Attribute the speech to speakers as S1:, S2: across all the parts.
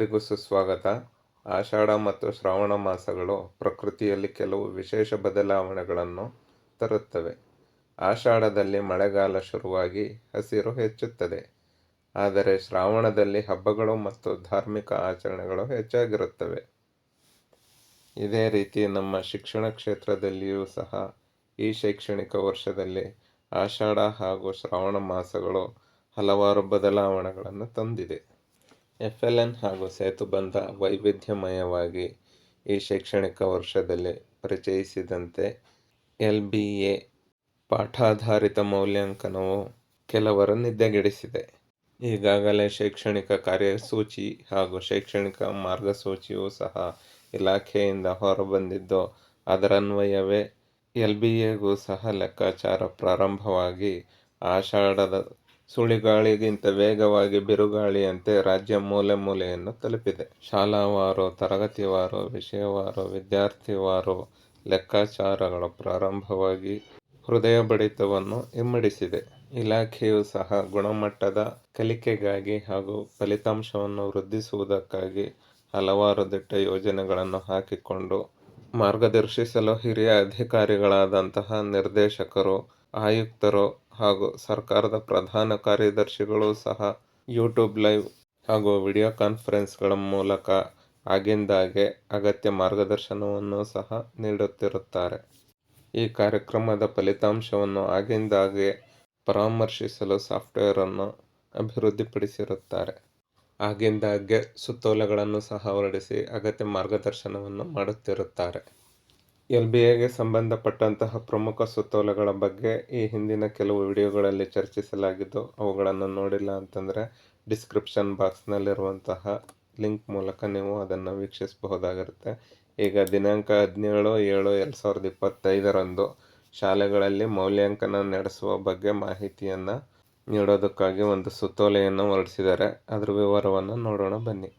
S1: ಎಲ್ಲರಿಗೂ ಸುಸ್ವಾಗತ. ಆಷಾಢ ಮತ್ತು ಶ್ರಾವಣ ಮಾಸಗಳು ಪ್ರಕೃತಿಯಲ್ಲಿ ಕೆಲವು ವಿಶೇಷ ಬದಲಾವಣೆಗಳನ್ನು ತರುತ್ತವೆ. ಆಷಾಢದಲ್ಲಿ ಮಳೆಗಾಲ ಶುರುವಾಗಿ ಹಸಿರು ಹೆಚ್ಚುತ್ತದೆ. ಆದರೆ ಶ್ರಾವಣದಲ್ಲಿ ಹಬ್ಬಗಳು ಮತ್ತು ಧಾರ್ಮಿಕ ಆಚರಣೆಗಳು ಹೆಚ್ಚಾಗಿರುತ್ತವೆ. ಇದೇ ರೀತಿ ನಮ್ಮ ಶಿಕ್ಷಣ ಕ್ಷೇತ್ರದಲ್ಲಿಯೂ ಸಹ ಈ ಶೈಕ್ಷಣಿಕ ವರ್ಷದಲ್ಲಿ ಆಷಾಢ ಹಾಗೂ ಶ್ರಾವಣ ಮಾಸಗಳು ಹಲವಾರು ಬದಲಾವಣೆಗಳನ್ನು ತಂದಿದೆ. ಎಫ್ ಎಲ್ ಎನ್ ಹಾಗೂ ಸೇತುಬಂಧ ವೈವಿಧ್ಯಮಯವಾಗಿ ಈ ಶೈಕ್ಷಣಿಕ ವರ್ಷದಲ್ಲಿ ಪರಿಚಯಿಸಿದಂತೆ ಎಲ್ ಬಿ ಎ ಪಾಠಾಧಾರಿತ ಮೌಲ್ಯಾಂಕನವು ಕೆಲವರ ನಿದ್ದೆಗೆಡಿಸಿದೆ. ಈಗಾಗಲೇ ಶೈಕ್ಷಣಿಕ ಕಾರ್ಯಸೂಚಿ ಹಾಗೂ ಶೈಕ್ಷಣಿಕ ಮಾರ್ಗಸೂಚಿಯೂ ಸಹ ಇಲಾಖೆಯಿಂದ ಹೊರಬಂದಿದ್ದು ಅದರನ್ವಯವೇ ಎಲ್ ಬಿ ಎಗೂ ಸಹ ಲೆಕ್ಕಾಚಾರ ಪ್ರಾರಂಭವಾಗಿ ಆಷಾಢದ ಸುಳಿಗಾಳಿಗಿಂತ ವೇಗವಾಗಿ ಬಿರುಗಾಳಿಯಂತೆ ರಾಜ್ಯ ಮೂಲೆ ಮೂಲೆಯನ್ನು ತಲುಪಿದೆ. ಶಾಲಾವಾರು, ತರಗತಿವಾರು, ವಿಷಯವಾರು, ವಿದ್ಯಾರ್ಥಿವಾರು ಲೆಕ್ಕಾಚಾರಗಳು ಪ್ರಾರಂಭವಾಗಿ ಹೃದಯ ಬಡಿತವನ್ನು ಇಮ್ಮಡಿಸಿದೆ. ಇಲಾಖೆಯು ಸಹ ಗುಣಮಟ್ಟದ ಕಲಿಕೆಗಾಗಿ ಹಾಗೂ ಫಲಿತಾಂಶವನ್ನು ವೃದ್ಧಿಸುವುದಕ್ಕಾಗಿ ಹಲವಾರು ದಿಟ್ಟ ಯೋಜನೆಗಳನ್ನು ಹಾಕಿಕೊಂಡು ಮಾರ್ಗದರ್ಶಿಸಲು ಹಿರಿಯ ಅಧಿಕಾರಿಗಳಾದಂತಹ ನಿರ್ದೇಶಕರು, ಆಯುಕ್ತರು ಹಾಗೂ ಸರ್ಕಾರದ ಪ್ರಧಾನ ಕಾರ್ಯದರ್ಶಿಗಳು ಸಹ ಯೂಟ್ಯೂಬ್ ಲೈವ್ ಹಾಗೂ ವಿಡಿಯೋ ಕಾನ್ಫರೆನ್ಸ್ಗಳ ಮೂಲಕ ಆಗಿಂದಾಗೆ ಅಗತ್ಯ ಮಾರ್ಗದರ್ಶನವನ್ನು ಸಹ ನೀಡುತ್ತಿರುತ್ತಾರೆ. ಈ ಕಾರ್ಯಕ್ರಮದ ಫಲಿತಾಂಶವನ್ನು ಆಗಿಂದಾಗೆ ಪರಾಮರ್ಶಿಸಲು ಸಾಫ್ಟ್ವೇರನ್ನು ಅಭಿವೃದ್ಧಿಪಡಿಸಿರುತ್ತಾರೆ. ಆಗಿಂದಾಗ್ಗೆ ಸುತ್ತೋಲೆಗಳನ್ನು ಸಹ ಹೊರಡಿಸಿ ಅಗತ್ಯ ಮಾರ್ಗದರ್ಶನವನ್ನು ಮಾಡುತ್ತಿರುತ್ತಾರೆ. ಎಲ್ ಬಿ ಎಗೆ ಸಂಬಂಧಪಟ್ಟಂತಹ ಪ್ರಮುಖ ಸುತ್ತೋಲೆಗಳ ಬಗ್ಗೆ ಈ ಹಿಂದಿನ ಕೆಲವು ವಿಡಿಯೋಗಳಲ್ಲಿ ಚರ್ಚಿಸಲಾಗಿದ್ದು, ಅವುಗಳನ್ನು ನೋಡಿಲ್ಲ ಅಂತಂದರೆ ಡಿಸ್ಕ್ರಿಪ್ಷನ್ ಬಾಕ್ಸ್ನಲ್ಲಿರುವಂತಹ ಲಿಂಕ್ ಮೂಲಕ ನೀವು ಅದನ್ನು ವೀಕ್ಷಿಸಬಹುದಾಗಿರುತ್ತೆ. ಈಗ ದಿನಾಂಕ ಹದಿನೇಳು ಏಳು ಎರಡು ಸಾವಿರದ ಇಪ್ಪತ್ತೈದರಂದು ಶಾಲೆಗಳಲ್ಲಿ ಮೌಲ್ಯಾಂಕನ ನಡೆಸುವ ಬಗ್ಗೆ ಮಾಹಿತಿಯನ್ನು ನೀಡೋದಕ್ಕಾಗಿ ಒಂದು ಸುತ್ತೋಲೆಯನ್ನು ಹೊರಡಿಸಿದ್ದಾರೆ. ಅದರ ವಿವರವನ್ನು ನೋಡೋಣ ಬನ್ನಿ.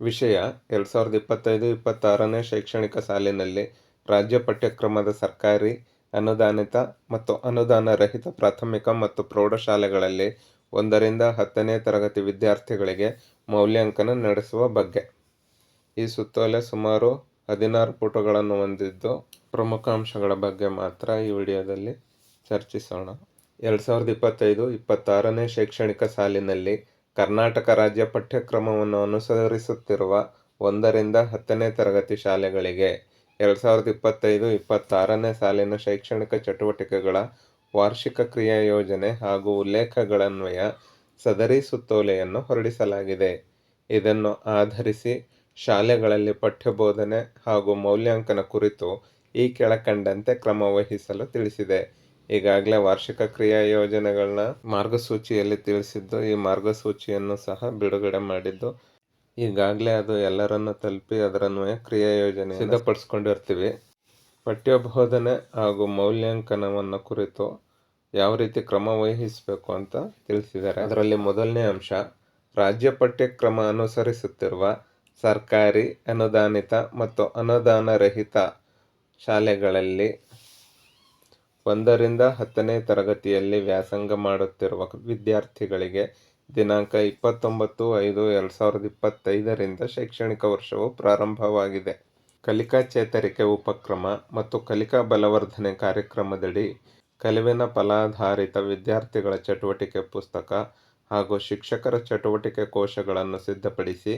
S1: ವಿಷಯ, ಎರಡು ಸಾವಿರದ ಇಪ್ಪತ್ತೈದು, ಇಪ್ಪತ್ತಾರನೇ ಶೈಕ್ಷಣಿಕ ಸಾಲಿನಲ್ಲಿ ರಾಜ್ಯ ಪಠ್ಯಕ್ರಮದ ಸರ್ಕಾರಿ ಅನುದಾನಿತ ಮತ್ತು ಅನುದಾನ ರಹಿತ ಪ್ರಾಥಮಿಕ ಮತ್ತು ಪ್ರೌಢಶಾಲೆಗಳಲ್ಲಿ ಒಂದರಿಂದ ಹತ್ತನೇ ತರಗತಿ ವಿದ್ಯಾರ್ಥಿಗಳಿಗೆ ಮೌಲ್ಯಾಂಕನ ನಡೆಸುವ ಬಗ್ಗೆ. ಈ ಸುತ್ತೋಲೆ ಸುಮಾರು ಹದಿನಾರು ಪುಟಗಳನ್ನು ಹೊಂದಿದ್ದು ಪ್ರಮುಖ ಅಂಶಗಳ ಬಗ್ಗೆ ಮಾತ್ರ ಈ ವಿಡಿಯೋದಲ್ಲಿ ಚರ್ಚಿಸೋಣ. ಎರಡು ಸಾವಿರದ ಇಪ್ಪತ್ತೈದು ಇಪ್ಪತ್ತಾರನೇ ಶೈಕ್ಷಣಿಕ ಸಾಲಿನಲ್ಲಿ ಕರ್ನಾಟಕ ರಾಜ್ಯ ಪಠ್ಯಕ್ರಮವನ್ನು ಅನುಸರಿಸುತ್ತಿರುವ ಒಂದರಿಂದ ಹತ್ತನೇ ತರಗತಿ ಶಾಲೆಗಳಿಗೆ ಎರಡು ಸಾವಿರದ ಇಪ್ಪತ್ತೈದು ಇಪ್ಪತ್ತಾರನೇ ಸಾಲಿನ ಶೈಕ್ಷಣಿಕ ಚಟುವಟಿಕೆಗಳ ವಾರ್ಷಿಕ ಕ್ರಿಯಾ ಯೋಜನೆ ಹಾಗೂ ಉಲ್ಲೇಖಗಳನ್ವಯ ಸದರಿ ಸುತ್ತೋಲೆಯನ್ನು ಹೊರಡಿಸಲಾಗಿದೆ. ಇದನ್ನು ಆಧರಿಸಿ ಶಾಲೆಗಳಲ್ಲಿ ಪಠ್ಯಬೋಧನೆ ಹಾಗೂ ಮೌಲ್ಯಾಂಕನ ಕುರಿತು ಈ ಕೆಳಕಂಡಂತೆ ಕ್ರಮ ವಹಿಸಲು ತಿಳಿಸಿದೆ. ಈಗಾಗಲೇ ವಾರ್ಷಿಕ ಕ್ರಿಯಾ ಯೋಜನೆಗಳನ್ನ ಮಾರ್ಗಸೂಚಿಯಲ್ಲಿ ತಿಳಿಸಿದ್ದು ಈ ಮಾರ್ಗಸೂಚಿಯನ್ನು ಸಹ ಬಿಡುಗಡೆ ಮಾಡಿದ್ದು ಈಗಾಗಲೇ ಅದು ಎಲ್ಲರನ್ನು ತಲುಪಿ ಅದರನ್ವಯ ಕ್ರಿಯಾ ಯೋಜನೆ ಸಿದ್ಧಪಡಿಸ್ಕೊಂಡಿರ್ತೀವಿ. ಪಠ್ಯಬೋಧನೆ ಹಾಗೂ ಮೌಲ್ಯಾಂಕನವನ್ನು ಕುರಿತು ಯಾವ ರೀತಿ ಕ್ರಮ ವಹಿಸಬೇಕು ಅಂತ ತಿಳಿಸಿದ್ದಾರೆ. ಅದರಲ್ಲಿ ಮೊದಲನೇ ಅಂಶ, ರಾಜ್ಯ ಪಠ್ಯಕ್ರಮ ಅನುಸರಿಸುತ್ತಿರುವ ಸರ್ಕಾರಿ, ಅನುದಾನಿತ ಮತ್ತು ಅನುದಾನ ರಹಿತ ಶಾಲೆಗಳಲ್ಲಿ ಒಂದರಿಂದ ಹತ್ತನೇ ತರಗತಿಯಲ್ಲಿ ವ್ಯಾಸಂಗ ಮಾಡುತ್ತಿರುವ ವಿದ್ಯಾರ್ಥಿಗಳಿಗೆ ದಿನಾಂಕ ಇಪ್ಪತ್ತೊಂಬತ್ತು ಐದು ಎರಡು ಸಾವಿರದ ಇಪ್ಪತ್ತೈದರಿಂದ ಶೈಕ್ಷಣಿಕ ವರ್ಷವು ಪ್ರಾರಂಭವಾಗಿದೆ. ಕಲಿಕಾ ಚೇತರಿಕೆ ಉಪಕ್ರಮ ಮತ್ತು ಕಲಿಕಾ ಬಲವರ್ಧನೆ ಕಾರ್ಯಕ್ರಮದಡಿ ಕಲಿವಿನ ಫಲಾಧಾರಿತ ವಿದ್ಯಾರ್ಥಿಗಳ ಚಟುವಟಿಕೆ ಪುಸ್ತಕ ಹಾಗೂ ಶಿಕ್ಷಕರ ಚಟುವಟಿಕೆ ಕೋಶಗಳನ್ನು ಸಿದ್ಧಪಡಿಸಿ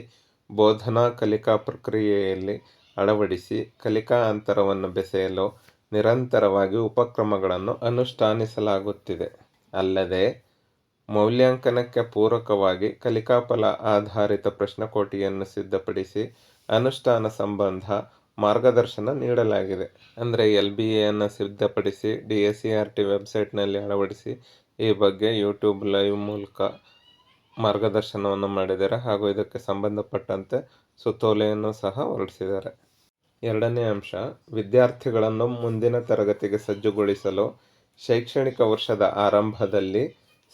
S1: ಬೋಧನಾ ಕಲಿಕಾ ಪ್ರಕ್ರಿಯೆಯಲ್ಲಿ ಅಳವಡಿಸಿ ಕಲಿಕಾ ಅಂತರವನ್ನು ಬೆಸೆಯಲು ನಿರಂತರವಾಗಿ ಉಪಕ್ರಮಗಳನ್ನು ಅನುಷ್ಠಾನಿಸಲಾಗುತ್ತಿದೆ. ಅಲ್ಲದೆ ಮೌಲ್ಯಾಂಕನಕ್ಕೆ ಪೂರಕವಾಗಿ ಕಲಿಕಾಫಲ ಆಧಾರಿತ ಪ್ರಶ್ನಕೋಟಿಯನ್ನು ಸಿದ್ಧಪಡಿಸಿ ಅನುಷ್ಠಾನ ಸಂಬಂಧ ಮಾರ್ಗದರ್ಶನ ನೀಡಲಾಗಿದೆ. ಅಂದರೆ ಎಲ್ ಬಿ ಎಯನ್ನು ಸಿದ್ಧಪಡಿಸಿ D S C R T ವೆಬ್ಸೈಟ್ನಲ್ಲಿ ಅಳವಡಿಸಿ ಈ ಬಗ್ಗೆ ಯೂಟ್ಯೂಬ್ ಲೈವ್ ಮೂಲಕ ಮಾರ್ಗದರ್ಶನವನ್ನು ಮಾಡಿದ್ದಾರೆ. ಹಾಗೂ ಇದಕ್ಕೆ ಸಂಬಂಧಪಟ್ಟಂತೆ ಸುತ್ತೋಲೆಯನ್ನು ಸಹ ಹೊರಡಿಸಿದ್ದಾರೆ. ಎರಡನೇ ಅಂಶ, ವಿದ್ಯಾರ್ಥಿಗಳನ್ನು ಮುಂದಿನ ತರಗತಿಗೆ ಸಜ್ಜುಗೊಳಿಸಲು ಶೈಕ್ಷಣಿಕ ವರ್ಷದ ಆರಂಭದಲ್ಲಿ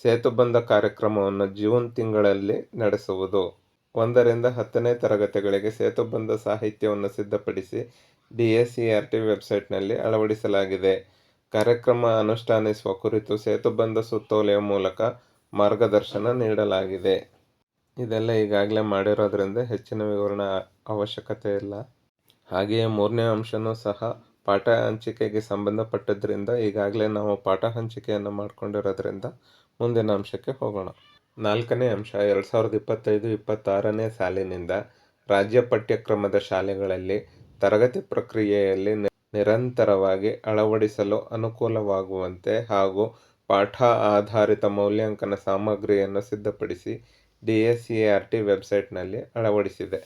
S1: ಸೇತುಬಂಧ ಕಾರ್ಯಕ್ರಮವನ್ನು ಜೂನ್ ತಿಂಗಳಲ್ಲಿ ನಡೆಸುವುದು. ಒಂದರಿಂದ ಹತ್ತನೇ ತರಗತಿಗಳಿಗೆ ಸೇತುಬಂಧ ಸಾಹಿತ್ಯವನ್ನು ಸಿದ್ಧಪಡಿಸಿ D S C R T ವೆಬ್ಸೈಟ್ನಲ್ಲಿ ಅಳವಡಿಸಲಾಗಿದೆ. ಕಾರ್ಯಕ್ರಮ ಅನುಷ್ಠಾನಿಸುವ ಕುರಿತು ಸೇತುಬಂಧ ಸುತ್ತೋಲೆಯ ಮೂಲಕ ಮಾರ್ಗದರ್ಶನ ನೀಡಲಾಗಿದೆ. ಇದೆಲ್ಲ ಈಗಾಗಲೇ ಮಾಡಿರೋದ್ರಿಂದ ಹೆಚ್ಚಿನ ವಿವರಣೆ ಅವಶ್ಯಕತೆ ಇಲ್ಲ. ಹಾಗೆಯೇ ಮೂರನೇ ಅಂಶನೂ ಸಹ ಪಾಠ ಹಂಚಿಕೆಗೆ ಸಂಬಂಧಪಟ್ಟದ್ರಿಂದ ಈಗಾಗಲೇ ನಾವು ಪಾಠ ಹಂಚಿಕೆಯನ್ನು ಮಾಡಿಕೊಂಡಿರೋದ್ರಿಂದ ಮುಂದಿನ ಅಂಶಕ್ಕೆ ಹೋಗೋಣ. ನಾಲ್ಕನೇ ಅಂಶ, ಎರಡು ಸಾವಿರದ ಇಪ್ಪತ್ತೈದು, ಇಪ್ಪತ್ತಾರನೇ ಸಾಲಿನಿಂದ ರಾಜ್ಯ ಪಠ್ಯಕ್ರಮದ ಶಾಲೆಗಳಲ್ಲಿ ತರಗತಿ ಪ್ರಕ್ರಿಯೆಯಲ್ಲಿ ನಿರಂತರವಾಗಿ ಅಳವಡಿಸಲು ಅನುಕೂಲವಾಗುವಂತೆ ಹಾಗೂ ಪಾಠ ಆಧಾರಿತ ಮೌಲ್ಯಾಂಕನ ಸಾಮಗ್ರಿಯನ್ನು ಸಿದ್ಧಪಡಿಸಿ D S C R T ವೆಬ್ಸೈಟ್ನಲ್ಲಿ ಅಳವಡಿಸಿದೆ.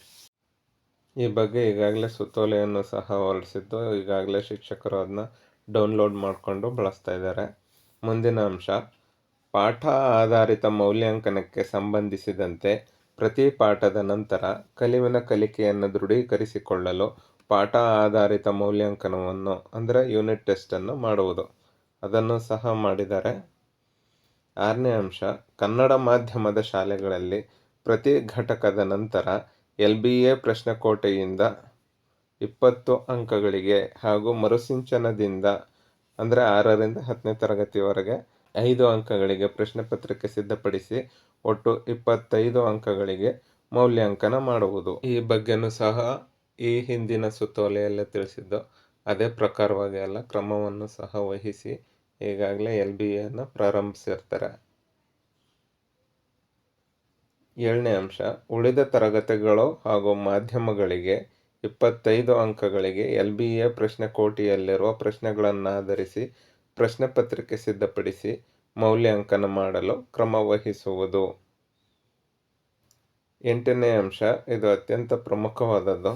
S1: ಈ ಬಗ್ಗೆ ಈಗಾಗಲೇ ಸುತ್ತೋಲೆಯನ್ನು ಸಹ ಹೊರಡಿಸಿದ್ದು, ಈಗಾಗಲೇ ಶಿಕ್ಷಕರು ಅದನ್ನ ಡೌನ್ಲೋಡ್ ಮಾಡಿಕೊಂಡು ಬಳಸ್ತಾ ಇದ್ದಾರೆ. ಮುಂದಿನ ಅಂಶ ಪಾಠ ಆಧಾರಿತ ಮೌಲ್ಯಾಂಕನಕ್ಕೆ ಸಂಬಂಧಿಸಿದಂತೆ ಪ್ರತಿ ಪಾಠದ ನಂತರ ಕಲಿವಿನ ಕಲಿಕೆಯನ್ನು ದೃಢೀಕರಿಸಿಕೊಳ್ಳಲು ಪಾಠ ಆಧಾರಿತ ಮೌಲ್ಯಾಂಕನವನ್ನು, ಅಂದರೆ ಯೂನಿಟ್ ಟೆಸ್ಟನ್ನು ಮಾಡುವುದು. ಅದನ್ನು ಸಹ ಮಾಡಿದರೆ ಆರನೇ ಅಂಶ, ಕನ್ನಡ ಮಾಧ್ಯಮದ ಶಾಲೆಗಳಲ್ಲಿ ಪ್ರತಿ ಘಟಕದ ನಂತರ ಎಲ್ ಬಿ ಎ ಪ್ರಶ್ನೆಕೋಟೆಯಿಂದ ಇಪ್ಪತ್ತು ಅಂಕಗಳಿಗೆ ಹಾಗೂ ಮರುಸಿಂಚನದಿಂದ, ಅಂದರೆ ಆರರಿಂದ ಹತ್ತನೇ ತರಗತಿವರೆಗೆ ಐದು ಅಂಕಗಳಿಗೆ ಪ್ರಶ್ನೆ ಪತ್ರಿಕೆ ಸಿದ್ಧಪಡಿಸಿ ಒಟ್ಟು ಇಪ್ಪತ್ತೈದು ಅಂಕಗಳಿಗೆ ಮೌಲ್ಯಾಂಕನ ಮಾಡುವುದು. ಈ ಬಗ್ಗೆನೂ ಸಹ ಈ ಹಿಂದಿನ ಸುತ್ತೋಲೆಯಲ್ಲೇ ತಿಳಿಸಿದ್ದು. ಅದೇ ಪ್ರಕಾರವಾಗಿ ಎಲ್ಲ ಕ್ರಮವನ್ನು ಸಹ ವಹಿಸಿ ಈಗಾಗಲೇ ಎಲ್ ಬಿ ಎನ್ನು ಪ್ರಾರಂಭಿಸಿರ್ತಾರೆ. ಏಳನೇ ಅಂಶ. ಉಳಿದ ತರಗತಿಗಳು ಹಾಗೂ ಮಾಧ್ಯಮಗಳಿಗೆ ಇಪ್ಪತ್ತೈದು ಅಂಕಗಳಿಗೆ ಎಲ್ ಬಿ ಎ ಪ್ರಶ್ನೆಕೋಟಿಯಲ್ಲಿರುವ ಪ್ರಶ್ನೆಗಳನ್ನಾಧರಿಸಿ ಪ್ರಶ್ನೆ ಪತ್ರಿಕೆ ಸಿದ್ಧಪಡಿಸಿ ಮೌಲ್ಯಾಂಕನ ಮಾಡಲು ಕ್ರಮ ವಹಿಸುವುದು. ಎಂಟನೇ ಅಂಶ, ಇದು ಅತ್ಯಂತ ಪ್ರಮುಖವಾದದ್ದು.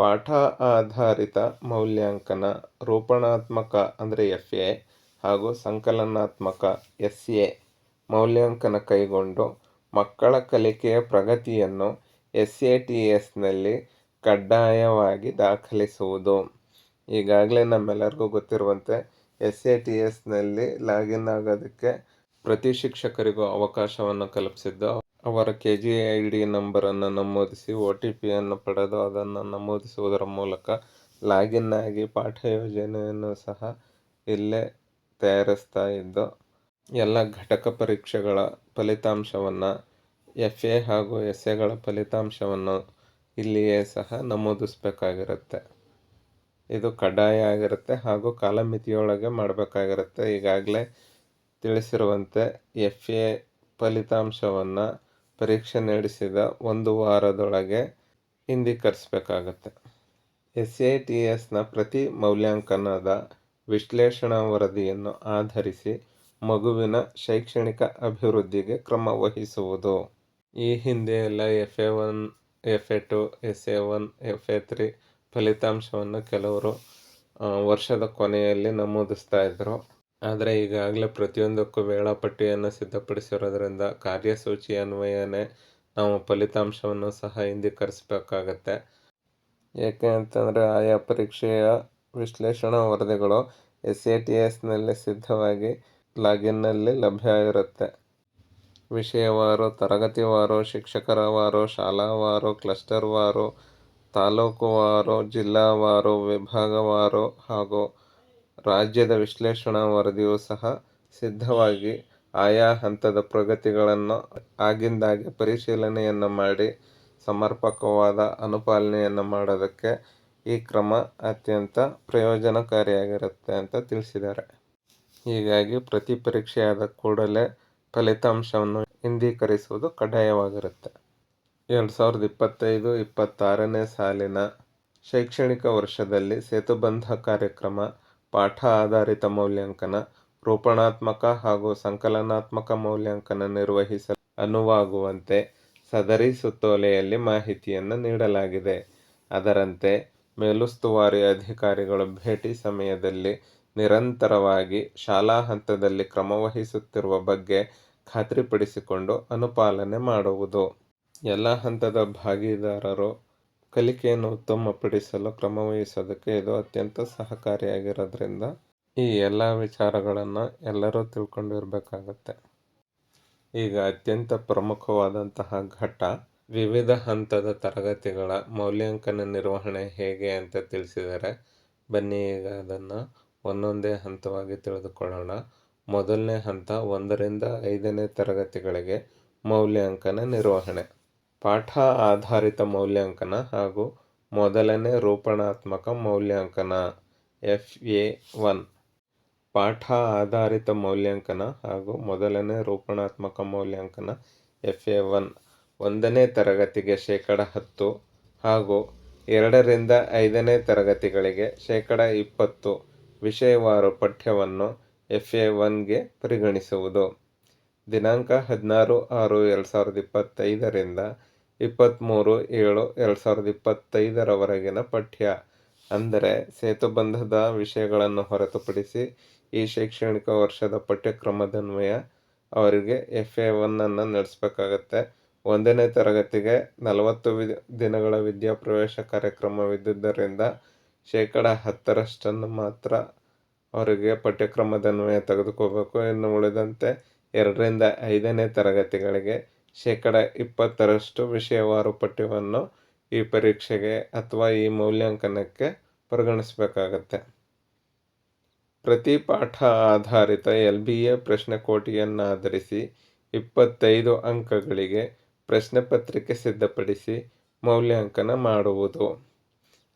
S1: ಪಾಠ ಆಧಾರಿತ ಮೌಲ್ಯಾಂಕನ, ರೂಪಣಾತ್ಮಕ ಅಂದರೆ ಎಫ್ ಎ ಹಾಗೂ ಸಂಕಲನಾತ್ಮಕ ಎಸ್ ಎ ಮೌಲ್ಯಾಂಕನ ಕೈಗೊಂಡು ಮಕ್ಕಳ ಕಲಿಕೆಯ ಪ್ರಗತಿಯನ್ನು ಎಸ್ ಎ ಟಿ ಎಸ್ನಲ್ಲಿ ಕಡ್ಡಾಯವಾಗಿ ದಾಖಲಿಸುವುದು. ಈಗಾಗಲೇ ನಮ್ಮೆಲ್ಲರಿಗೂ ಗೊತ್ತಿರುವಂತೆ ಎಸ್ ಎ ಟಿ ಎಸ್ನಲ್ಲಿ ಲಾಗಿನ್ ಆಗೋದಕ್ಕೆ ಪ್ರತಿ ಶಿಕ್ಷಕರಿಗೂ ಅವಕಾಶವನ್ನು ಕಲ್ಪಿಸಿದ್ದು, ಅವರ ಕೆ ಜಿ ಐ ಡಿ ನಂಬರನ್ನು ನಮೂದಿಸಿ ಒ ಟಿ ಪಿಯನ್ನು ಪಡೆದು ಅದನ್ನು ನಮೂದಿಸುವುದರ ಮೂಲಕ ಲಾಗಿನ್ ಆಗಿ ಪಾಠ ಯೋಜನೆಯನ್ನು ಸಹ ಇಲ್ಲೇ ತಯಾರಿಸ್ತಾ ಇದ್ದು, ಎಲ್ಲ ಘಟಕ ಪರೀಕ್ಷೆಗಳ ಫಲಿತಾಂಶವನ್ನು, ಎಫ್ ಎ ಹಾಗೂ ಎಸ್ ಎಗಳ ಫಲಿತಾಂಶವನ್ನು ಇಲ್ಲಿಯೇ ಸಹ ನಮೂದಿಸಬೇಕಾಗಿರುತ್ತೆ. ಇದು ಕಡ್ಡಾಯ ಆಗಿರುತ್ತೆ ಹಾಗೂ ಕಾಲಮಿತಿಯೊಳಗೆ ಮಾಡಬೇಕಾಗಿರುತ್ತೆ. ಈಗಾಗಲೇ ತಿಳಿಸಿರುವಂತೆ ಎಫ್ ಎ ಫಲಿತಾಂಶವನ್ನು ಪರೀಕ್ಷೆ ನಡೆಸಿದ ಒಂದು ವಾರದೊಳಗೆ ಹಿಂದೀಕರಿಸಬೇಕಾಗತ್ತೆ ಎಸ್ ಎ ಟಿ ಎಸ್ನ ಪ್ರತಿ ಮೌಲ್ಯಾಂಕನದ ವಿಶ್ಲೇಷಣಾ ವರದಿಯನ್ನು ಆಧರಿಸಿ ಮಗುವಿನ ಶೈಕ್ಷಣಿಕ ಅಭಿವೃದ್ಧಿಗೆ ಕ್ರಮ ವಹಿಸುವುದು. ಈ ಹಿಂದೆ ಎಲ್ಲ F A one F A two S A one F A three ಫಲಿತಾಂಶವನ್ನು ಕೆಲವರು ವರ್ಷದ ಕೊನೆಯಲ್ಲಿ ನಮೂದಿಸ್ತಾ ಇದ್ದರು ಆದರೆ ಈಗಾಗಲೇ ಪ್ರತಿಯೊಂದಕ್ಕೂ ವೇಳಾಪಟ್ಟಿಯನ್ನು ಸಿದ್ಧಪಡಿಸಿರೋದ್ರಿಂದ ಕಾರ್ಯಸೂಚಿ ಅನ್ವಯನೇ ನಾವು ಫಲಿತಾಂಶವನ್ನು ಸಹ ಹಿಂದೀಕರಿಸಬೇಕಾಗತ್ತೆ. ಏಕೆ ಅಂತಂದರೆ ಆಯಾ ಪರೀಕ್ಷೆಯ ವಿಶ್ಲೇಷಣಾ ವರದಿಗಳು ಎಸ್ ಎ ಟಿ ಎಸ್ನಲ್ಲಿ ಸಿದ್ಧವಾಗಿ ಲಾಗಿನ್ನಲ್ಲಿ ಲಭ್ಯ ಇರುತ್ತೆ ವಿಷಯವಾರು, ತರಗತಿವಾರು, ಶಿಕ್ಷಕರವಾರು, ಶಾಲಾವಾರು, ಕ್ಲಸ್ಟರ್ವಾರು ತಾಲೂಕುವಾರು, ಜಿಲ್ಲಾವಾರು, ವಿಭಾಗವಾರು ಹಾಗೂ ರಾಜ್ಯದ ವಿಶ್ಲೇಷಣಾ ವರದಿಯೂ ಸಹ ಸಿದ್ಧವಾಗಿ ಆಯಾ ಹಂತದ ಪ್ರಗತಿಗಳನ್ನು ಆಗಿಂದಾಗೆ ಪರಿಶೀಲನೆಯನ್ನು ಮಾಡಿ ಸಮರ್ಪಕವಾದ ಅನುಪಾಲನೆಯನ್ನು ಮಾಡೋದಕ್ಕೆ ಈ ಕ್ರಮ ಅತ್ಯಂತ ಪ್ರಯೋಜನಕಾರಿಯಾಗಿರುತ್ತೆ ಅಂತ ತಿಳಿಸಿದ್ದಾರೆ. ಹೀಗಾಗಿ ಪ್ರತಿ ಪರೀಕ್ಷೆಯಾದ ಕೂಡಲೇ ಫಲಿತಾಂಶವನ್ನು ಹಿಂದೀಕರಿಸುವುದು ಕಡ್ಡಾಯವಾಗಿರುತ್ತೆ. ಎರಡು ಸಾವಿರದ ಇಪ್ಪತ್ತೈದು ಇಪ್ಪತ್ತಾರನೇ ಸಾಲಿನ ಶೈಕ್ಷಣಿಕ ವರ್ಷದಲ್ಲಿ ಸೇತುಬಂಧ ಕಾರ್ಯಕ್ರಮ, ಪಾಠ ಆಧಾರಿತ ಮೌಲ್ಯಾಂಕನ, ರೂಪಣಾತ್ಮಕ ಹಾಗೂ ಸಂಕಲನಾತ್ಮಕ ಮೌಲ್ಯಾಂಕನ ನಿರ್ವಹಿಸಲು ಅನುವಾಗುವಂತೆ ಸದರಿ ಸುತ್ತೋಲೆಯಲ್ಲಿ ಮಾಹಿತಿಯನ್ನು ನೀಡಲಾಗಿದೆ. ಅದರಂತೆ ಮೇಲುಸ್ತುವಾರಿ ಅಧಿಕಾರಿಗಳು ಭೇಟಿ ಸಮಯದಲ್ಲಿ ನಿರಂತರವಾಗಿ ಶಾಲಾ ಹಂತದಲ್ಲಿ ಕ್ರಮವಹಿಸುತ್ತಿರುವ ಬಗ್ಗೆ ಖಾತ್ರಿಪಡಿಸಿಕೊಂಡು ಅನುಪಾಲನೆ ಮಾಡುವುದು. ಎಲ್ಲ ಹಂತದ ಭಾಗಿದಾರರು ಕಲಿಕೆಯನ್ನು ಉತ್ತಮಪಡಿಸಲು ಕ್ರಮವಹಿಸೋದಕ್ಕೆ ಇದು ಅತ್ಯಂತ ಸಹಕಾರಿಯಾಗಿರೋದ್ರಿಂದ ಈ ಎಲ್ಲ ವಿಚಾರಗಳನ್ನು ಎಲ್ಲರೂ ತಿಳ್ಕೊಂಡಿರಬೇಕಾಗತ್ತೆ. ಈಗ ಅತ್ಯಂತ ಪ್ರಮುಖವಾದಂತಹ ಘಟ್ಟ ವಿವಿಧ ಹಂತದ ತರಗತಿಗಳ ಮೌಲ್ಯಾಂಕನ ನಿರ್ವಹಣೆ ಹೇಗೆ ಅಂತ ತಿಳಿಸಿದರೆ, ಬನ್ನಿ ಈಗ ಅದನ್ನು ಒಂದೊಂದೇ ಹಂತವಾಗಿ ತಿಳಿದುಕೊಳ್ಳೋಣ. ಮೊದಲನೇ ಹಂತ ಒಂದರಿಂದ ಐದನೇ ತರಗತಿಗಳಿಗೆ ಮೌಲ್ಯಾಂಕನ ನಿರ್ವಹಣೆ. ಪಾಠ ಆಧಾರಿತ ಮೌಲ್ಯಾಂಕನ ಹಾಗೂ ಮೊದಲನೇ ರೂಪಣಾತ್ಮಕ ಮೌಲ್ಯಾಂಕನ, ಎಫ್ ಎ ಒನ್. ಪಾಠ ಆಧಾರಿತ ಮೌಲ್ಯಾಂಕನ ಹಾಗೂ ಮೊದಲನೇ ರೂಪಣಾತ್ಮಕ ಮೌಲ್ಯಾಂಕನ, ಎಫ್ ಎ ಒನ್. ಒಂದನೇ ತರಗತಿಗೆ ಶೇಕಡ ಹತ್ತು ಹಾಗೂ ಎರಡರಿಂದ ಐದನೇ ತರಗತಿಗಳಿಗೆ ಶೇಕಡ ಇಪ್ಪತ್ತು ವಿಷಯವಾರು ಪಠ್ಯವನ್ನು ಎಫ್ ಎ ಒನ್ಗೆ ಪರಿಗಣಿಸುವುದು. ದಿನಾಂಕ ಹದಿನಾರು ಆರು ಎರಡು ಸಾವಿರದ ಇಪ್ಪತ್ತೈದರಿಂದ ಇಪ್ಪತ್ತ್ಮೂರು ಏಳು ಎರಡು ಸಾವಿರದ ಇಪ್ಪತ್ತೈದರವರೆಗಿನ ಪಠ್ಯ. ಅಂದರೆ ಸೇತುಬಂಧದ ವಿಷಯಗಳನ್ನು ಹೊರತುಪಡಿಸಿ ಈ ಶೈಕ್ಷಣಿಕ ವರ್ಷದ ಪಠ್ಯಕ್ರಮದನ್ವಯ ಅವರಿಗೆ ಎಫ್ ಎ ಒನ್ನನ್ನು ನಡೆಸಬೇಕಾಗತ್ತೆ. ಒಂದನೇ ತರಗತಿಗೆ ನಲವತ್ತು ವಿ ದಿನಗಳ ವಿದ್ಯಾಪ್ರವೇಶ ಕಾರ್ಯಕ್ರಮವಿದ್ದುದರಿಂದ ಶೇಕಡ ಹತ್ತರಷ್ಟನ್ನು ಮಾತ್ರ ಅವರಿಗೆ ಪಠ್ಯಕ್ರಮದನ್ವಯ ತೆಗೆದುಕೋಬೇಕು ಇನ್ನು ಉಳಿದಂತೆ ಎರಡರಿಂದ ಐದನೇ ತರಗತಿಗಳಿಗೆ ಶೇಕಡ ಇಪ್ಪತ್ತರಷ್ಟು ವಿಷಯವಾರು ಪಠ್ಯವನ್ನು ಈ ಪರೀಕ್ಷೆಗೆ ಅಥವಾ ಈ ಮೌಲ್ಯಾಂಕನಕ್ಕೆ ಪರಿಗಣಿಸಬೇಕಾಗತ್ತೆ. ಪ್ರತಿ ಪಾಠ ಆಧಾರಿತ ಎಲ್ ಬಿ ಎ ಪ್ರಶ್ನೆ ಕೋಟಿಯನ್ನಾಧರಿಸಿ ಇಪ್ಪತ್ತೈದು ಅಂಕಗಳಿಗೆ ಪ್ರಶ್ನೆ ಪತ್ರಿಕೆ ಸಿದ್ಧಪಡಿಸಿ ಮೌಲ್ಯಾಂಕನ ಮಾಡುವುದು.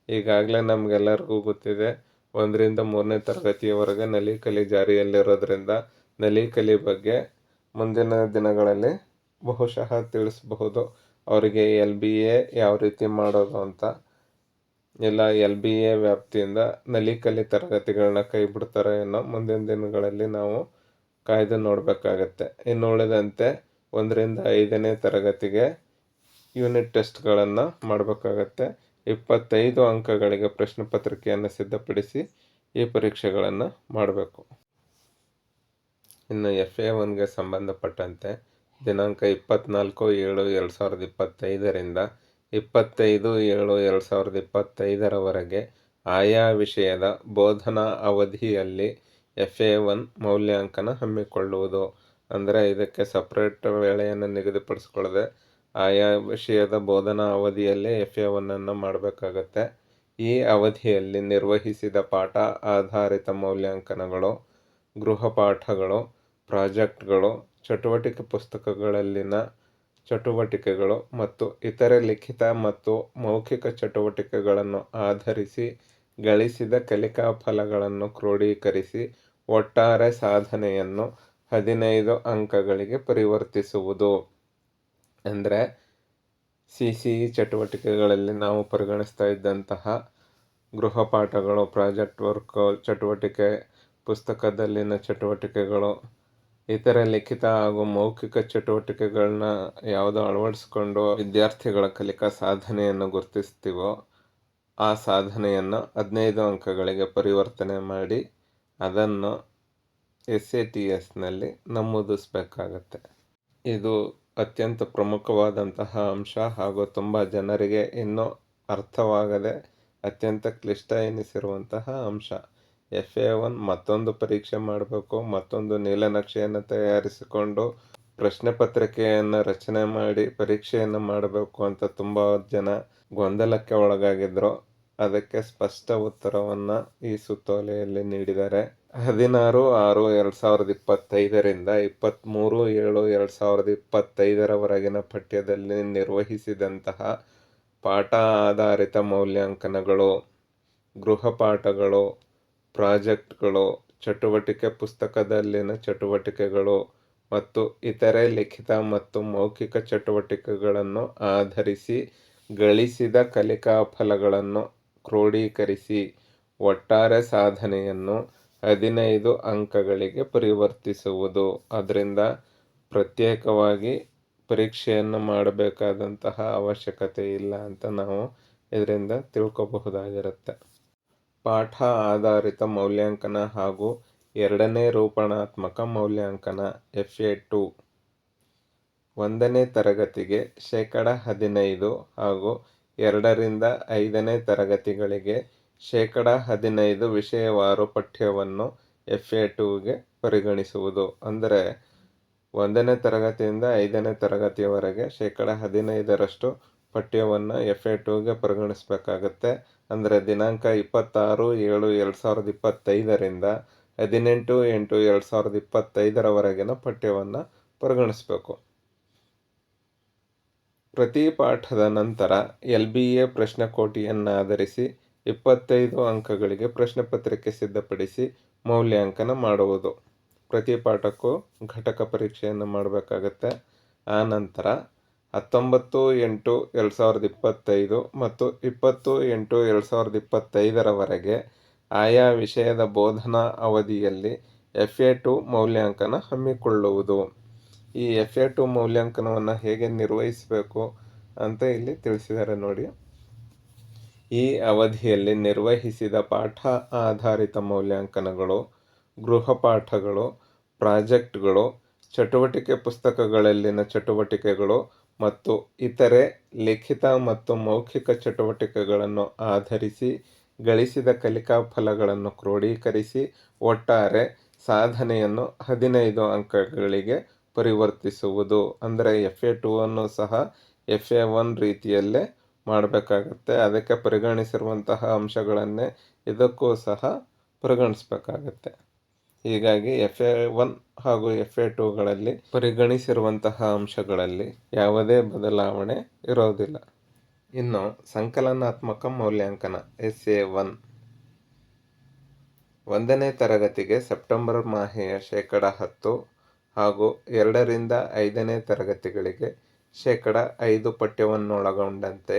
S1: ಈಗಾಗಲೇ ನಮಗೆಲ್ಲರಿಗೂ ಗೊತ್ತಿದೆ, ಒಂದರಿಂದ ಮೂರನೇ ತರಗತಿಯವರೆಗೆ ನಲಿ ಕಲಿ ಜಾರಿಯಲ್ಲಿರೋದ್ರಿಂದ ನಲಿ ಕಲಿ ಬಗ್ಗೆ ಮುಂದಿನ ದಿನಗಳಲ್ಲಿ ಬಹುಶಃ ತಿಳಿಸಬಹುದು. ಅವರಿಗೆ ಎಲ್ ಬಿ ಎ ಯಾವ ರೀತಿ ಮಾಡೋದು ಅಂತ. ಎಲ್ಲ ಎಲ್ ಬಿ ಎ ವ್ಯಾಪ್ತಿಯಿಂದ ನಲಿಕಲಿ ತರಗತಿಗಳನ್ನ ಕೈ ಬಿಡ್ತಾರೆ ಅನ್ನೋ ಮುಂದಿನ ದಿನಗಳಲ್ಲಿ ನಾವು ಕಾಯ್ದು ನೋಡಬೇಕಾಗತ್ತೆ. ಇನ್ನು ಉಳಿದಂತೆ ಒಂದರಿಂದ ಐದನೇ ತರಗತಿಗೆ ಯೂನಿಟ್ ಟೆಸ್ಟ್ಗಳನ್ನು ಮಾಡಬೇಕಾಗತ್ತೆ. ಇಪ್ಪತ್ತೈದು ಅಂಕಗಳಿಗೆ ಪ್ರಶ್ನೆ ಪತ್ರಿಕೆಯನ್ನು ಸಿದ್ಧಪಡಿಸಿ ಈ ಪರೀಕ್ಷೆಗಳನ್ನು ಮಾಡಬೇಕು. ಇನ್ನು ಎಫ್ ಎ ಒನ್ಗೆ ಸಂಬಂಧಪಟ್ಟಂತೆ ದಿನಾಂಕ ಇಪ್ಪತ್ತ್ನಾಲ್ಕು ಏಳು ಎರಡು ಸಾವಿರದ ಇಪ್ಪತ್ತೈದರಿಂದ ಇಪ್ಪತ್ತೈದು ಏಳು ಎರಡು ಸಾವಿರದ ಇಪ್ಪತ್ತೈದರವರೆಗೆ ಆಯಾ ವಿಷಯದ ಬೋಧನಾ ಅವಧಿಯಲ್ಲಿ ಎಫ್ ಎ ಒನ್ ಮೌಲ್ಯಾಂಕನ ಹಮ್ಮಿಕೊಳ್ಳುವುದು. ಅಂದರೆ ಇದಕ್ಕೆ ಸಪ್ರೇಟ್ ವೇಳೆಯನ್ನು ನಿಗದಿಪಡಿಸ್ಕೊಳ್ಳದೆ ಆಯಾ ವಿಷಯದ ಬೋಧನಾ ಅವಧಿಯಲ್ಲೇ ಎಫ್ ಎ ಒನ್ನನ್ನು ಮಾಡಬೇಕಾಗತ್ತೆ. ಈ ಅವಧಿಯಲ್ಲಿ ನಿರ್ವಹಿಸಿದ ಪಾಠ ಆಧಾರಿತ ಮೌಲ್ಯಾಂಕನಗಳು ಗೃಹಪಾಠಗಳು ಪ್ರಾಜೆಕ್ಟ್ಗಳು ಚಟುವಟಿಕೆ ಪುಸ್ತಕಗಳಲ್ಲಿನ ಚಟುವಟಿಕೆಗಳು ಮತ್ತು ಇತರೆ ಲಿಖಿತ ಮತ್ತು ಮೌಖಿಕ ಚಟುವಟಿಕೆಗಳನ್ನು ಆಧರಿಸಿ ಗಳಿಸಿದ ಕಲಿಕಾ ಫಲಗಳನ್ನು ಕ್ರೋಢೀಕರಿಸಿ ಒಟ್ಟಾರೆ ಸಾಧನೆಯನ್ನು ಹದಿನೈದು ಅಂಕಗಳಿಗೆ ಪರಿವರ್ತಿಸುವುದು. ಅಂದರೆ ಸಿ ಸಿ ಇ ಚಟುವಟಿಕೆಗಳಲ್ಲಿ ನಾವು ಪರಿಗಣಿಸ್ತಾ ಇದ್ದಂತಹ ಗೃಹಪಾಠಗಳು ಪ್ರಾಜೆಕ್ಟ್ ವರ್ಕ್, ಚಟುವಟಿಕೆ, ಪುಸ್ತಕದಲ್ಲಿನ ಚಟುವಟಿಕೆಗಳು ಇತರ ಲಿಖಿತ ಹಾಗೂ ಮೌಖಿಕ ಚಟುವಟಿಕೆಗಳನ್ನ ಯಾವುದು ಅಳವಡಿಸ್ಕೊಂಡು ವಿದ್ಯಾರ್ಥಿಗಳ ಕಲಿಕಾ ಸಾಧನೆಯನ್ನು ಗುರುತಿಸ್ತೀವೋ, ಆ ಸಾಧನೆಯನ್ನು ಹದಿನೈದು ಅಂಕಗಳಿಗೆ ಪರಿವರ್ತನೆ ಮಾಡಿ ಅದನ್ನು ಎಸ್ ಎ ಟಿ ಎಸ್ನಲ್ಲಿ ನಮೂದಿಸಬೇಕಾಗತ್ತೆ. ಇದು ಅತ್ಯಂತ ಪ್ರಮುಖವಾದಂತಹ ಅಂಶ ಹಾಗೂ ತುಂಬ ಜನರಿಗೆ ಇನ್ನೂ ಅರ್ಥವಾಗದೆ ಅತ್ಯಂತ ಕ್ಲಿಷ್ಟ ಎನಿಸಿರುವಂತಹ ಅಂಶ. ಎಫ್ ಎ ಒನ್ ಮತ್ತೊಂದು ಪರೀಕ್ಷೆ ಮಾಡಬೇಕು, ಮತ್ತೊಂದು ನೀಲನಕ್ಷೆಯನ್ನು ತಯಾರಿಸಿಕೊಂಡು ಪ್ರಶ್ನೆ ಪತ್ರಿಕೆಯನ್ನು ರಚನೆ ಮಾಡಿ ಪರೀಕ್ಷೆಯನ್ನು ಮಾಡಬೇಕು ಅಂತ ತುಂಬ ಜನ ಗೊಂದಲಕ್ಕೆ ಒಳಗಾಗಿದ್ರು. ಅದಕ್ಕೆ ಸ್ಪಷ್ಟ ಉತ್ತರವನ್ನು ಈ ಸುತ್ತೋಲೆಯಲ್ಲಿ ನೀಡಿದ್ದಾರೆ. ಹದಿನಾರು ಆರು ಎರಡು ಸಾವಿರದ ಇಪ್ಪತ್ತೈದರಿಂದ ಇಪ್ಪತ್ತ್ಮೂರು ಏಳು ಎರಡು ಸಾವಿರದ ಇಪ್ಪತ್ತೈದರವರೆಗಿನ ಪಠ್ಯದಲ್ಲಿ ನಿರ್ವಹಿಸಿದಂತಹ ಪಾಠ ಆಧಾರಿತ ಮೌಲ್ಯಾಂಕನಗಳು ಗೃಹಪಾಠಗಳು ಪ್ರಾಜೆಕ್ಟ್ಗಳು, ಚಟುವಟಿಕೆ ಪುಸ್ತಕದಲ್ಲಿನ ಚಟುವಟಿಕೆಗಳು ಮತ್ತು ಇತರೆ ಲಿಖಿತ ಮತ್ತು ಮೌಖಿಕ ಚಟುವಟಿಕೆಗಳನ್ನು ಆಧರಿಸಿ ಗಳಿಸಿದ ಕಲಿಕಾ ಫಲಗಳನ್ನು ಕ್ರೋಢೀಕರಿಸಿ ಒಟ್ಟಾರೆ ಸಾಧನೆಯನ್ನು ಹದಿನೈದು ಅಂಕಗಳಿಗೆ ಪರಿವರ್ತಿಸುವುದು. ಅದರಿಂದ ಪ್ರತ್ಯೇಕವಾಗಿ ಪರೀಕ್ಷೆಯನ್ನು ಮಾಡಬೇಕಾದಂತಹ ಅವಶ್ಯಕತೆ ಇಲ್ಲ ಅಂತ ನಾವು ಇದರಿಂದ ತಿಳ್ಕೊಬಹುದಾಗಿರುತ್ತೆ. ಪಾಠ ಆಧಾರಿತ ಮೌಲ್ಯಾಂಕನ ಹಾಗೂ ಎರಡನೇ ರೂಪಣಾತ್ಮಕ ಮೌಲ್ಯಾಂಕನ, ಎಫ್ ಎ ಟು. ಒಂದನೇ ತರಗತಿಗೆ ಶೇಕಡ ಹದಿನೈದು ಹಾಗೂ ಎರಡರಿಂದ ಐದನೇ ತರಗತಿಗಳಿಗೆ ಶೇಕಡ ಹದಿನೈದು ವಿಷಯವಾರು ಪಠ್ಯವನ್ನು ಎಫ್ ಎ ಟುಗೆ ಪರಿಗಣಿಸುವುದು. ಅಂದರೆ, ಒಂದನೇ ತರಗತಿಯಿಂದ ಐದನೇ ತರಗತಿಯವರೆಗೆ ಶೇಕಡ ಹದಿನೈದರಷ್ಟು ಪಠ್ಯವನ್ನು ಎಫ್ ಎ ಟುಗೆ ಪರಿಗಣಿಸಬೇಕಾಗತ್ತೆ. ಅಂದರೆ ದಿನಾಂಕ ಇಪ್ಪತ್ತಾರು ಏಳು ಎರಡು ಸಾವಿರದ ಇಪ್ಪತ್ತೈದರಿಂದ ಹದಿನೆಂಟು ಎಂಟು ಎರಡು ಸಾವಿರದ ಇಪ್ಪತ್ತೈದರವರೆಗಿನ ಪಠ್ಯವನ್ನು ಪರಿಗಣಿಸಬೇಕು. ಪ್ರತಿ ಪಾಠದ ನಂತರ ಎಲ್ ಬಿ ಎ ಪ್ರಶ್ನಕೋಟಿಯನ್ನಾಧರಿಸಿ ಇಪ್ಪತ್ತೈದು ಅಂಕಗಳಿಗೆ ಪ್ರಶ್ನೆ ಪತ್ರಿಕೆ ಸಿದ್ಧಪಡಿಸಿ ಮೌಲ್ಯಾಂಕನ ಮಾಡುವುದು. ಪ್ರತಿ ಪಾಠಕ್ಕೂ ಘಟಕ ಪರೀಕ್ಷೆಯನ್ನು ಮಾಡಬೇಕಾಗತ್ತೆ. ಆ ನಂತರ ಹತ್ತೊಂಬತ್ತು ಎಂಟು ಎರಡು ಸಾವಿರದ ಇಪ್ಪತ್ತೈದು ಮತ್ತು ಇಪ್ಪತ್ತು ಎಂಟು ಎರಡು ಸಾವಿರದ ಇಪ್ಪತ್ತೈದರವರೆಗೆ ಆಯಾ ವಿಷಯದ ಬೋಧನಾ ಅವಧಿಯಲ್ಲಿ ಎಫ್ ಎ ಟು ಮೌಲ್ಯಾಂಕನ ಹಮ್ಮಿಕೊಳ್ಳುವುದು. ಈ ಎಫ್ ಎ ಟು ಮೌಲ್ಯಾಂಕನವನ್ನು ಹೇಗೆ ನಿರ್ವಹಿಸಬೇಕು ಅಂತ ಇಲ್ಲಿ ತಿಳಿಸಿದ್ದಾರೆ ನೋಡಿ. ಈ ಅವಧಿಯಲ್ಲಿ ನಿರ್ವಹಿಸಿದ ಪಾಠ ಆಧಾರಿತ ಮೌಲ್ಯಾಂಕನಗಳು ಗೃಹಪಾಠಗಳು ಪ್ರಾಜೆಕ್ಟ್ಗಳು, ಚಟುವಟಿಕೆ ಪುಸ್ತಕಗಳಲ್ಲಿನ ಚಟುವಟಿಕೆಗಳು ಮತ್ತು ಇತರೆ ಲಿಖಿತ ಮತ್ತು ಮೌಖಿಕ ಚಟುವಟಿಕೆಗಳನ್ನು ಆಧರಿಸಿ ಗಳಿಸಿದ ಕಲಿಕಾ ಫಲಗಳನ್ನು ಕ್ರೋಢೀಕರಿಸಿ ಒಟ್ಟಾರೆ ಸಾಧನೆಯನ್ನು ಹದಿನೈದು ಅಂಕಗಳಿಗೆ ಪರಿವರ್ತಿಸುವುದು. ಅಂದರೆ ಎಫ್ ಎ ಟು ಅನ್ನು ಸಹ ಎಫ್ ಎ ಒನ್ ರೀತಿಯಲ್ಲೇ ಮಾಡಬೇಕಾಗತ್ತೆ. ಅದಕ್ಕೆ ಪರಿಗಣಿಸಿರುವಂತಹ ಅಂಶಗಳನ್ನೇ ಇದಕ್ಕೂ ಸಹ ಪರಿಗಣಿಸ್ಬೇಕಾಗತ್ತೆ. ಹೀಗಾಗಿ ಎಫ್ ಎ ಒನ್ ಹಾಗೂ ಎಫ್ ಎ ಟೂಗಳಲ್ಲಿ ಪರಿಗಣಿಸಿರುವಂತಹ ಅಂಶಗಳಲ್ಲಿ ಯಾವುದೇ ಬದಲಾವಣೆ ಇರೋದಿಲ್ಲ ಇನ್ನು ಸಂಕಲನಾತ್ಮಕ ಮೌಲ್ಯಾಂಕನ ಎಸ್ ಎ ಒನ್ ಒಂದನೇ ತರಗತಿಗೆ ಸೆಪ್ಟೆಂಬರ್ ಮಾಹೆಯ ಶೇಕಡ ಹತ್ತು ಹಾಗೂ ಎರಡರಿಂದ ಐದನೇ ತರಗತಿಗಳಿಗೆ ಶೇಕಡ ಐದು ಪಠ್ಯವನ್ನೊಳಗೊಂಡಂತೆ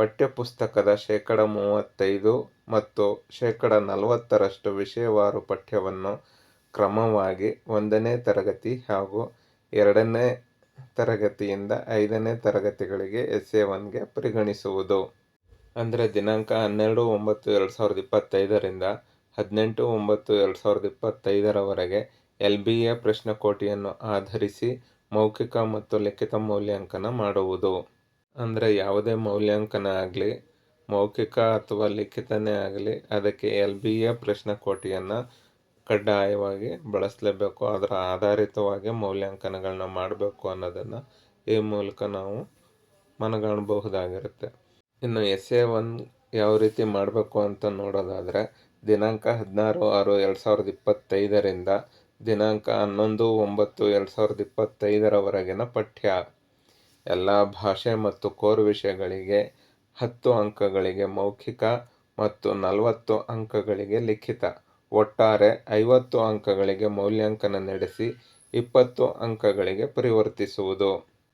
S1: ಪಠ್ಯಪುಸ್ತಕದ ಶೇಕಡ ಮೂವತ್ತೈದು ಮತ್ತು ಶೇಕಡ ನಲವತ್ತರಷ್ಟು ವಿಷಯವಾರು ಪಠ್ಯವನ್ನು ಕ್ರಮವಾಗಿ ಒಂದನೇ ತರಗತಿ ಹಾಗೂ ಎರಡನೇ ತರಗತಿಯಿಂದ ಐದನೇ ತರಗತಿಗಳಿಗೆ ಎಸ್ ಎ ಒನ್ಗೆ ಪರಿಗಣಿಸುವುದು. ಅಂದರೆ ದಿನಾಂಕ ಹನ್ನೆರಡು ಒಂಬತ್ತು ಎರಡು ಸಾವಿರದ ಇಪ್ಪತ್ತೈದರಿಂದ ಹದಿನೆಂಟು ಒಂಬತ್ತು ಎರಡು ಸಾವಿರದ ಇಪ್ಪತ್ತೈದರವರೆಗೆ ಎಲ್ ಬಿ ಎ ಪ್ರಶ್ನಕೋಟಿಯನ್ನು ಆಧರಿಸಿ ಮೌಖಿಕ ಮತ್ತು ಲಿಖಿತ ಮೌಲ್ಯಾಂಕನ ಮಾಡುವುದು. ಅಂದರೆ ಯಾವುದೇ ಮೌಲ್ಯಾಂಕನ ಆಗಲಿ, ಮೌಖಿಕ ಅಥವಾ ಲಿಖಿತನೇ ಆಗಲಿ, ಅದಕ್ಕೆ ಎಲ್ ಬಿ ಎ ಪ್ರಶ್ನಕೋಟಿಯನ್ನು ಕಡ್ಡಾಯವಾಗಿ ಬಳಸಲೇಬೇಕು. ಅದರ ಆಧಾರಿತವಾಗಿ ಮೌಲ್ಯಾಂಕನಗಳನ್ನ ಮಾಡಬೇಕು ಅನ್ನೋದನ್ನು ಈ ಮೂಲಕ ನಾವು ಮನಗಾಣಬಹುದಾಗಿರುತ್ತೆ. ಇನ್ನು ಎಸ್ ಎ ಒನ್ ಯಾವ ರೀತಿ ಮಾಡಬೇಕು ಅಂತ ನೋಡೋದಾದರೆ, ದಿನಾಂಕ ಹದಿನಾರು ಆರು ಎರಡು ಸಾವಿರದ ಇಪ್ಪತ್ತೈದರಿಂದ ದಿನಾಂಕ ಹನ್ನೊಂದು ಒಂಬತ್ತು ಎರಡು ಸಾವಿರದ ಇಪ್ಪತ್ತೈದರವರೆಗಿನ ಪಠ್ಯ. ಎಲ್ಲ ಭಾಷೆ ಮತ್ತು ಕೋರ್ ವಿಷಯಗಳಿಗೆ ಹತ್ತು ಅಂಕಗಳಿಗೆ ಮೌಖಿಕ ಮತ್ತು ನಲವತ್ತು ಅಂಕಗಳಿಗೆ ಲಿಖಿತ. ಒಟ್ಟಾರೆ ಐವತ್ತು ಅಂಕಗಳಿಗೆ ಮೌಲ್ಯಾಂಕನ ನಡೆಸಿ ಇಪ್ಪತ್ತು ಅಂಕಗಳಿಗೆ ಪರಿವರ್ತಿಸುವುದು.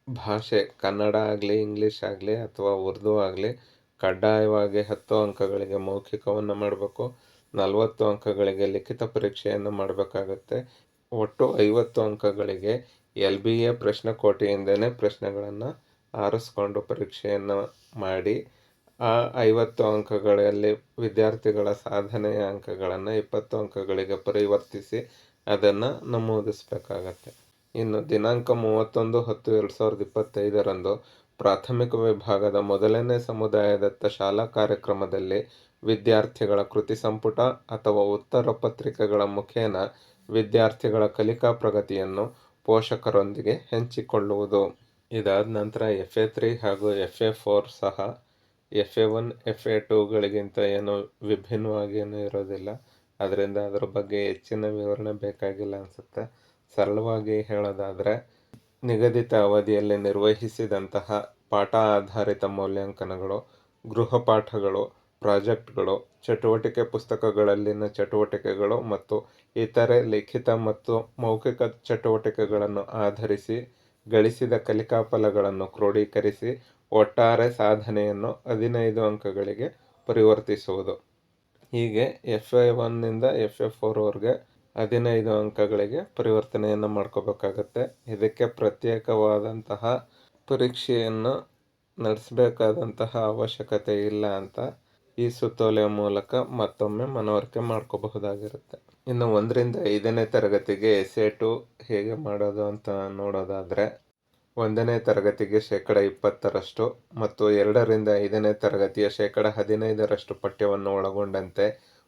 S1: ಭಾಷೆ ಕನ್ನಡ ಆಗಲಿ, ಇಂಗ್ಲೀಷ್ ಆಗಲಿ ಅಥವಾ ಉರ್ದು ಆಗಲಿ ಕಡ್ಡಾಯವಾಗಿ ಹತ್ತು ಅಂಕಗಳಿಗೆ ಮೌಖಿಕವನ್ನು ಮಾಡಬೇಕು, ನಲವತ್ತು ಅಂಕಗಳಿಗೆ ಲಿಖಿತ ಪರೀಕ್ಷೆಯನ್ನು ಮಾಡಬೇಕಾಗತ್ತೆ. ಒಟ್ಟು ಐವತ್ತು ಅಂಕಗಳಿಗೆ ಎಲ್ ಬಿ ಎ ಪ್ರಶ್ನಕೋಟೆಯಿಂದಲೇ ಪ್ರಶ್ನೆಗಳನ್ನು ಆರಿಸ್ಕೊಂಡು ಪರೀಕ್ಷೆಯನ್ನು ಮಾಡಿ, ಆ ಐವತ್ತು ಅಂಕಗಳಲ್ಲಿ ವಿದ್ಯಾರ್ಥಿಗಳ ಸಾಧನೆಯ ಅಂಕಗಳನ್ನು ಇಪ್ಪತ್ತು ಅಂಕಗಳಿಗೆ ಪರಿವರ್ತಿಸಿ ಅದನ್ನು ನಮೂದಿಸಬೇಕಾಗತ್ತೆ. ಇನ್ನು ದಿನಾಂಕ ಮೂವತ್ತೊಂದು ಹತ್ತು ಎರಡು ಸಾವಿರದ ಇಪ್ಪತ್ತೈದರಂದು ಪ್ರಾಥಮಿಕ ವಿಭಾಗದ ಮೊದಲನೇ ಸಮುದಾಯದತ್ತ ಶಾಲಾ ಕಾರ್ಯಕ್ರಮದಲ್ಲಿ ವಿದ್ಯಾರ್ಥಿಗಳ ಕೃತಿ ಸಂಪುಟ ಅಥವಾ ಉತ್ತರ ಪತ್ರಿಕೆಗಳ ಮುಖೇನ ವಿದ್ಯಾರ್ಥಿಗಳ ಕಲಿಕಾ ಪ್ರಗತಿಯನ್ನು ಪೋಷಕರೊಂದಿಗೆ ಹಂಚಿಕೊಳ್ಳುವುದು. ಇದಾದ ನಂತರ ಎಫ್ ಎ ತ್ರೀ ಹಾಗೂ ಎಫ್ ಎ ಫೋರ್ ಸಹ F A one F A ಟೂಗಳಿಗಿಂತ ಏನು ವಿಭಿನ್ನವಾಗಿ ಇರೋದಿಲ್ಲ. ಅದರಿಂದ ಅದರ ಬಗ್ಗೆ ಹೆಚ್ಚಿನ ವಿವರಣೆ ಬೇಕಾಗಿಲ್ಲ ಅನಿಸುತ್ತೆ. ಸರಳವಾಗಿ ಹೇಳೋದಾದರೆ, ನಿಗದಿತ ಅವಧಿಯಲ್ಲಿ ನಿರ್ವಹಿಸಿದಂತಹ ಪಾಠ ಆಧಾರಿತ ಮೌಲ್ಯಾಂಕನಗಳು ಗೃಹಪಾಠಗಳು ಪ್ರಾಜೆಕ್ಟ್ಗಳು, ಚಟುವಟಿಕೆ ಪುಸ್ತಕಗಳಲ್ಲಿನ ಚಟುವಟಿಕೆಗಳು ಮತ್ತು ಇತರೆ ಲಿಖಿತ ಮತ್ತು ಮೌಖಿಕ ಚಟುವಟಿಕೆಗಳನ್ನು ಆಧರಿಸಿ ಗಳಿಸಿದ ಕಲಿಕಾ ಫಲಗಳನ್ನು ಕ್ರೋಢೀಕರಿಸಿ ಒಟ್ಟಾರೆ ಸಾಧನೆಯನ್ನು ಹದಿನೈದು ಅಂಕಗಳಿಗೆ ಪರಿವರ್ತಿಸುವುದು. ಹೀಗೆ ಎಫ್ ಎ ಒನ್ನಿಂದ ಎಫ್ ಎ ಫೋರ್ವರೆಗೆ ಹದಿನೈದು ಅಂಕಗಳಿಗೆ ಪರಿವರ್ತನೆಯನ್ನು ಮಾಡ್ಕೋಬೇಕಾಗತ್ತೆ. ಇದಕ್ಕೆ ಪ್ರತ್ಯೇಕವಾದಂತಹ ಪರೀಕ್ಷೆಯನ್ನು ನಡೆಸಬೇಕಾದಂತಹ ಅವಶ್ಯಕತೆ ಇಲ್ಲ ಅಂತ ಈ ಸುತ್ತೋಲೆಯ ಮೂಲಕ ಮತ್ತೊಮ್ಮೆ ಮನವರಿಕೆ ಮಾಡ್ಕೋಬಹುದಾಗಿರುತ್ತೆ. ಇನ್ನು ಒಂದರಿಂದ ಐದನೇ ತರಗತಿಗೆ ಎಸ್ ಎ ಟು ಹೇಗೆ ಮಾಡೋದು ಅಂತ ನೋಡೋದಾದರೆ, ಒಂದನೇ ತರಗತಿಗೆ ಶೇಕಡ ಇಪ್ಪತ್ತರಷ್ಟು ಮತ್ತು ಎರಡರಿಂದ ಐದನೇ ತರಗತಿಯ ಶೇಕಡ ಹದಿನೈದರಷ್ಟು ಪಠ್ಯವನ್ನು ಒಳಗೊಂಡಂತೆ,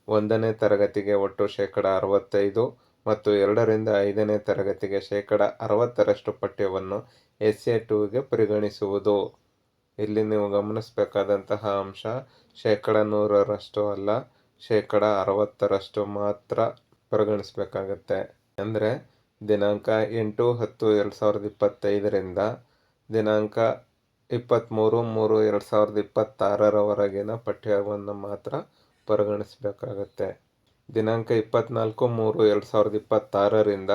S1: ಒಂದನೇ ತರಗತಿಗೆ ಒಟ್ಟು ಶೇಕಡ ಅರವತ್ತೈದು ಮತ್ತು ಎರಡರಿಂದ ಐದನೇ ತರಗತಿಗೆ ಶೇಕಡ ಅರವತ್ತರಷ್ಟು ಪಠ್ಯವನ್ನು ಎಸ್ ಎ ಟೂಗೆ ಪರಿಗಣಿಸುವುದು. ಇಲ್ಲಿ ನೀವು ಗಮನಿಸಬೇಕಾದಂತಹ ಅಂಶ ಶೇಕಡ ನೂರರಷ್ಟು ಅಲ್ಲ, ಶೇಕಡ ಅರವತ್ತರಷ್ಟು ಮಾತ್ರ ಪರಿಗಣಿಸಬೇಕಾಗತ್ತೆ. ಅಂದರೆ ದಿನಾಂಕ ಎಂಟು ಹತ್ತು ಎರಡು ಸಾವಿರದ ಇಪ್ಪತ್ತೈದರಿಂದ ದಿನಾಂಕ ಇಪ್ಪತ್ತ್ಮೂರು ಮೂರು ಎರಡು ಸಾವಿರದ ಇಪ್ಪತ್ತಾರರವರೆಗಿನ ಪಠ್ಯವನ್ನು ಮಾತ್ರ ಪರಿಗಣಿಸಬೇಕಾಗತ್ತೆ. ದಿನಾಂಕ ಇಪ್ಪತ್ತ್ನಾಲ್ಕು ಮೂರು ಎರಡು ಸಾವಿರದ ಇಪ್ಪತ್ತಾರರಿಂದ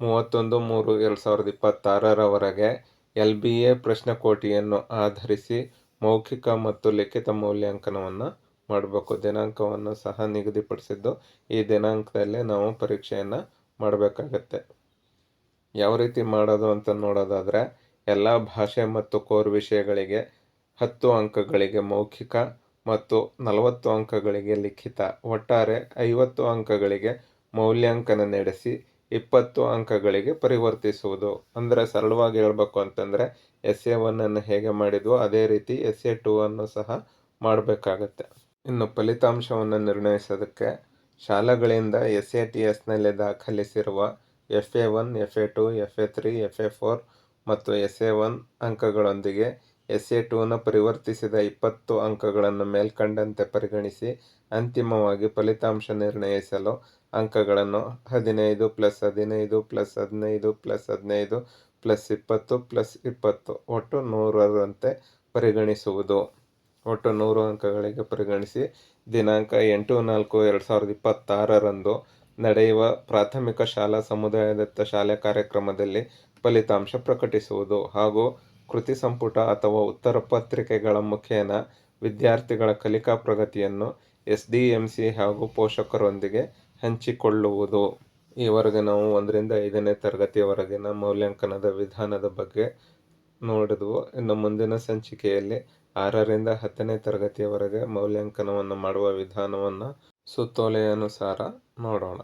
S1: ಮೂವತ್ತೊಂದು ಮೂರು ಎರಡು ಸಾವಿರದ ಇಪ್ಪತ್ತಾರರವರೆಗೆ ಎಲ್ ಬಿ ಎ ಪ್ರಶ್ನೆಕೋಟಿಯನ್ನು ಆಧರಿಸಿ ಮೌಖಿಕ ಮತ್ತು ಲಿಖಿತ ಮೌಲ್ಯಾಂಕನವನ್ನು ಮಾಡಬೇಕು. ದಿನಾಂಕವನ್ನು ಸಹ ನಿಗದಿಪಡಿಸಿದ್ದು, ಈ ದಿನಾಂಕದಲ್ಲೇ ನಾವು ಪರೀಕ್ಷೆಯನ್ನು ಮಾಡಬೇಕಾಗತ್ತೆ. ಯಾವ ರೀತಿ ಮಾಡೋದು ಅಂತ ನೋಡೋದಾದರೆ, ಎಲ್ಲ ಭಾಷೆ ಮತ್ತು ಕೋರ್ ವಿಷಯಗಳಿಗೆ ಹತ್ತು ಅಂಕಗಳಿಗೆ ಮೌಖಿಕ ಮತ್ತು ನಲವತ್ತು ಅಂಕಗಳಿಗೆ ಲಿಖಿತ, ಒಟ್ಟಾರೆ ಐವತ್ತು ಅಂಕಗಳಿಗೆ ಮೌಲ್ಯಾಂಕನ ನಡೆಸಿ ಇಪ್ಪತ್ತು ಅಂಕಗಳಿಗೆ ಪರಿವರ್ತಿಸುವುದು. ಅಂದರೆ ಸರಳವಾಗಿ ಹೇಳಬೇಕು ಅಂತಂದರೆ ಎಸ್ ಎ ಒನ್ನನ್ನು ಹೇಗೆ ಮಾಡಿದ್ವೋ ಅದೇ ರೀತಿ ಎಸ್ ಎ ಟೂ ಅನ್ನು ಸಹ ಮಾಡಬೇಕಾಗತ್ತೆ. ಇನ್ನು ಫಲಿತಾಂಶವನ್ನು ನಿರ್ಣಯಿಸೋದಕ್ಕೆ ಶಾಲೆಗಳಿಂದ ಎಸ್ ಎ ಟಿ ಎಸ್ನಲ್ಲಿ ದಾಖಲಿಸಿರುವ F A one F A two F A three F A four ಮತ್ತು ಎಸ್ ಎ ಒನ್ ಅಂಕಗಳೊಂದಿಗೆ ಎಸ್ ಎ ಟೂನ ಪರಿವರ್ತಿಸಿದ ಇಪ್ಪತ್ತು ಅಂಕಗಳನ್ನು ಮೇಲ್ಕಂಡಂತೆ ಪರಿಗಣಿಸಿ ಅಂತಿಮವಾಗಿ ಫಲಿತಾಂಶ ನಿರ್ಣಯಿಸಲು ಅಂಕಗಳನ್ನು ಹದಿನೈದು ಪ್ಲಸ್ ಹದಿನೈದು ಪ್ಲಸ್ ಹದಿನೈದು ಪ್ಲಸ್ ಹದಿನೈದು ಪ್ಲಸ್ ಇಪ್ಪತ್ತು ಪ್ಲಸ್ ಇಪ್ಪತ್ತು. ಒಟ್ಟು ನೂರರಂತೆ ಪರಿಗಣಿಸುವುದು. ಒಟ್ಟು ನೂರು ಅಂಕಗಳಿಗೆ ಪರಿಗಣಿಸಿ ದಿನಾಂಕ ಎಂಟು ನಾಲ್ಕು ಎರಡು ಸಾವಿರದ ಇಪ್ಪತ್ತಾರರಂದು ನಡೆಯುವ ಪ್ರಾಥಮಿಕ ಶಾಲಾ ಸಮುದಾಯದತ್ತ ಶಾಲೆ ಕಾರ್ಯಕ್ರಮದಲ್ಲಿ ಫಲಿತಾಂಶ ಪ್ರಕಟಿಸುವುದು ಹಾಗೂ ಕೃತಿ ಸಂಪುಟ ಅಥವಾ ಉತ್ತರ ಪತ್ರಿಕೆಗಳ ಮುಖೇನ ವಿದ್ಯಾರ್ಥಿಗಳ ಕಲಿಕಾ ಪ್ರಗತಿಯನ್ನು ಎಸ್ ಡಿ ಎಂ ಸಿ ಹಾಗೂ ಪೋಷಕರೊಂದಿಗೆ ಹಂಚಿಕೊಳ್ಳುವುದು. ಈವರೆಗೆ ನಾವು ಒಂದರಿಂದ ಐದನೇ ತರಗತಿಯವರೆಗಿನ ಮೌಲ್ಯಾಂಕನದ ವಿಧಾನದ ಬಗ್ಗೆ ನೋಡಿದ್ವು. ಇನ್ನು ಮುಂದಿನ ಸಂಚಿಕೆಯಲ್ಲಿ ಆರರಿಂದ ಹತ್ತನೇ ತರಗತಿಯವರೆಗೆ ಮೌಲ್ಯಾಂಕನವನ್ನು ಮಾಡುವ ವಿಧಾನವನ್ನು ಸುತ್ತೋಲೆಯನುಸಾರ ನೋಡೋಣ.